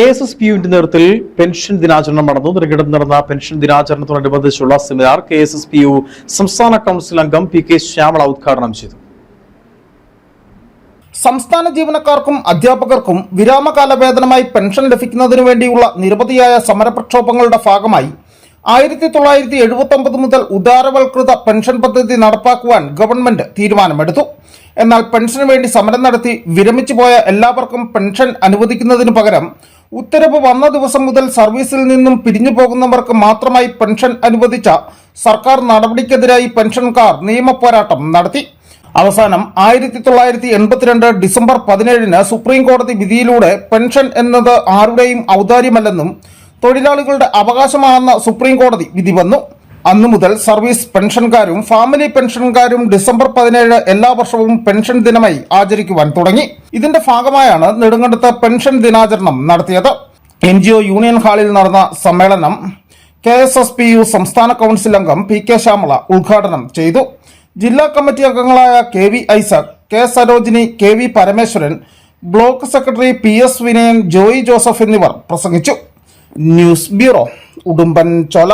K S S P യുവിന്റെ നേതൃത്വത്തിൽ pension ദിനാചരണം നടന്നു. നെടുങ്കണ്ടത്ത് നടന്ന pension ദിനാചരണത്തോടനുബന്ധിച്ചുള്ള seminar K S S P U സംസ്ഥാന കൗൺസിൽ അംഗം പി കെ ശ്യാമള ഉദ്ഘാടനം ചെയ്തു. സംസ്ഥാന ജീവനക്കാർക്കും അധ്യാപകർക്കും വിരാമകാല വേതനമായി പെൻഷൻ ലഭിക്കുന്നതിനു വേണ്ടിയുള്ള നിരവധിയായ സമരപ്രക്ഷോഭങ്ങളുടെ ഭാഗമായി ആയിരത്തി തൊള്ളായിരത്തി എഴുപത്തി ഒമ്പത് മുതൽ ഉദാരവൽകൃത പെൻഷൻ പദ്ധതി നടപ്പാക്കുവാൻ ഗവൺമെന്റ് തീരുമാനമെടുത്തു. എന്നാൽ പെൻഷന് വേണ്ടി സമരം നടത്തി വിരമിച്ചു പോയ എല്ലാവർക്കും പെൻഷൻ അനുവദിക്കുന്നതിനു പകരം ഉത്തരവ് വന്ന ദിവസം മുതൽ സർവീസിൽ നിന്നും പിരിഞ്ഞു പോകുന്നവർക്ക് മാത്രമായി പെൻഷൻ അനുവദിച്ച സർക്കാർ നടപടിക്കെതിരായി പെൻഷൻകാർ നിയമപോരാട്ടം നടത്തി. അവസാനം ആയിരത്തി തൊള്ളായിരത്തി എൺപത്തിരണ്ട് ഡിസംബർ പതിനേഴിന് സുപ്രീം കോടതി വിധിയിലൂടെ പെൻഷൻ എന്നത് ആരുടെയും ഔദാര്യമല്ലെന്നും തൊഴിലാളികളുടെ അവകാശമാണെന്ന് സുപ്രീം കോടതി വിധി വന്നു. അന്നു മുതൽ സർവീസ് പെൻഷൻകാരും ഫാമിലി പെൻഷൻകാരും ഡിസംബർ പതിനേഴ് എല്ലാ വർഷവും പെൻഷൻ ദിനമായി ആചരിക്കുവാൻ തുടങ്ങി. ഇതിന്റെ ഭാഗമായാണ് നെടുങ്കണ്ടത്ത് പെൻഷൻ ദിനാചരണം നടത്തിയത്. എൻ ജി യൂണിയൻ ഹാളിൽ നടന്ന സമ്മേളനം K S S P U സംസ്ഥാന കൗൺസിൽ അംഗം പി കെ ശ്യാമള ഉദ്ഘാടനം ചെയ്തു. ജില്ലാ കമ്മിറ്റി അംഗങ്ങളായ K V Isaac K Sarojini K V Parameswaran block secretary P S Vinayan Joy Joseph എന്നിവർ പ്രസംഗിച്ചു. ന്യൂസ് ബ്യൂറോ ഉടുമ്പൻ ചോല